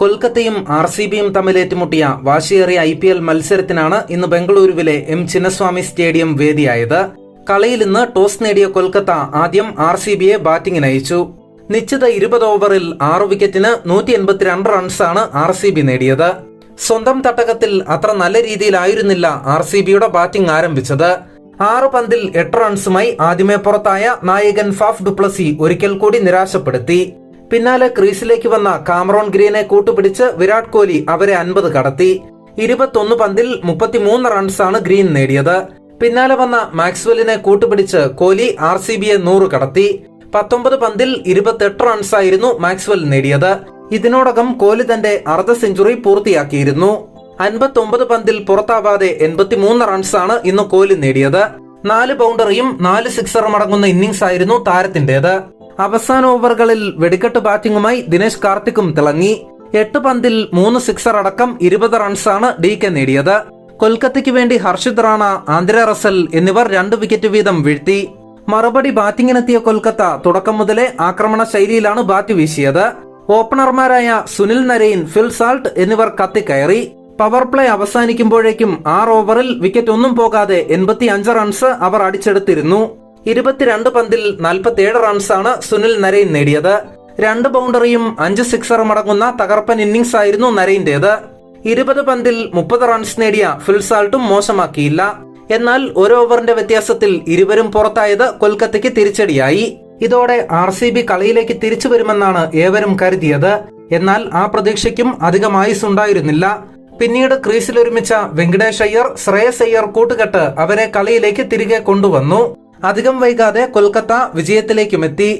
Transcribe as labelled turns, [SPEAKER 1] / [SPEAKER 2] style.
[SPEAKER 1] കൊൽക്കത്തയും R C ബിയും തമ്മിൽ ഏറ്റുമുട്ടിയ വാശിയേറിയ ഐ പി എൽ മത്സരത്തിനാണ് ഇന്ന് ബംഗളൂരുവിലെ എം ചിന്നസ്വാമി സ്റ്റേഡിയം വേദിയായത്. കളിയിൽ ഇന്ന് ടോസ് നേടിയ കൊൽക്കത്ത ആദ്യം ആർ സി ബിയെ ബാറ്റിംഗിന് അയച്ചു. നിശ്ചിത ഇരുപത് ഓവറിൽ ആറ് വിക്കറ്റിന് നൂറ്റി എൺപത്തിരണ്ട് റൺസാണ് ആർ സി ബി നേടിയത്. സ്വന്തം തട്ടകത്തിൽ അത്ര നല്ല രീതിയിലായിരുന്നില്ല ആർ സി ബിയുടെ ബാറ്റിംഗ് ആരംഭിച്ചത്. ആറ് പന്തിൽ എട്ട് റൺസുമായി ആദ്യമേ പുറത്തായ നായകൻ ഫാഫ് ഡുപ്ലസി ഒരിക്കൽ കൂടി നിരാശപ്പെടുത്തി. പിന്നാലെ ക്രീസിലേക്ക് വന്ന കാമറോൺ ഗ്രീനെ കൂട്ടുപിടിച്ച് വിരാട് കോഹ്ലി അവരെ അൻപത് കടത്തി. ഇരുപത്തൊന്ന് പന്തിൽ മുപ്പത്തിമൂന്ന് റൺസാണ് ഗ്രീൻ നേടിയത്. പിന്നാലെ വന്ന മാക്സ്വെല്ലിനെ കൂട്ടുപിടിച്ച് കോഹ്ലി ആർ സി ബിയെ നൂറ് കടത്തി. പത്തൊമ്പത് പന്തിൽ ഇരുപത്തെട്ട് റൺസായിരുന്നു മാക്സ്വെൽ നേടിയത്. ഇതിനോടകം കോഹ്ലി തന്റെ അർദ്ധ സെഞ്ചുറി പൂർത്തിയാക്കിയിരുന്നു. അൻപത്തൊമ്പത് പന്തിൽ പുറത്താവാതെ എൺപത്തിമൂന്ന് റൺസാണ് ഇന്ന് കോഹ്ലി നേടിയത്. നാല് ബൗണ്ടറിയും നാല് സിക്സറും അടങ്ങുന്ന ഇന്നിംഗ്സ് ആയിരുന്നു താരത്തിന്റേത്. അവസാന ഓവറുകളിൽ വെടിക്കെട്ട് ബാറ്റിംഗുമായി ദിനേശ് കാർത്തിക്കും തിളങ്ങി. എട്ട് പന്തിൽ മൂന്ന് സിക്സർ അടക്കം ഇരുപത് റൺസാണ് ഡി കെ നേടിയത്. കൊൽക്കത്തയ്ക്ക് വേണ്ടി ഹർഷിത് റാണ ആന്ധ്ര റസൽ എന്നിവർ രണ്ട് വിക്കറ്റ് വീതം വീഴ്ത്തി. മറുപടി ബാറ്റിംഗിനെത്തിയ കൊൽക്കത്ത തുടക്കം മുതലേ ആക്രമണ ശൈലിയിലാണ് ബാറ്റ് വീശിയത്. ഓപ്പണർമാരായ സുനിൽ നരയിൻ ഫിൽ സാൾട്ട് എന്നിവർ കത്തിക്കയറി. പവർ പ്ലേ അവസാനിക്കുമ്പോഴേക്കും ആറ് ഓവറിൽ വിക്കറ്റ് ഒന്നും പോകാതെ എൺപത്തി അഞ്ച് റൺസ് അവർ അടിച്ചെടുത്തിരുന്നു. ഇരുപത്തിരണ്ട് പന്തിൽ നാൽപ്പത്തിയേഴ് റൺസാണ് സുനിൽ നരയിൻ നേടിയത്. രണ്ട് ബൗണ്ടറിയും അഞ്ച് സിക്സറും അടങ്ങുന്ന തകർപ്പൻ ഇന്നിംഗ്സ് ആയിരുന്നു നരയിന്റേത് ഇരുപത് പന്തിൽ മുപ്പത് റൺസ് നേടിയ ഫിൽസാൾട്ടും മോശമാക്കിയില്ല. എന്നാൽ ഒരു ഓവറിന്റെ വ്യത്യാസത്തിൽ ഇരുവരും പുറത്തായത് കൊൽക്കത്തയ്ക്ക് തിരിച്ചടിയായി. ഇതോടെ ആർ സി ബി കളിയിലേക്ക് തിരിച്ചു വരുമെന്നാണ് ഏവരും കരുതിയത്. എന്നാൽ ആ പ്രതീക്ഷയ്ക്കും അധികം ആയുസ് ഉണ്ടായിരുന്നില്ല. പിന്നീട് ക്രീസിലൊരുമിച്ച വെങ്കടേഷ് അയ്യർ ശ്രേയസ് അയ്യർ കൂട്ടുകെട്ട് അവരെ കളിയിലേക്ക് തിരികെ കൊണ്ടുവന്നു. അധികം വൈകാതെ കൊൽക്കത്ത വിജയത്തിലേക്കുമെത്തി.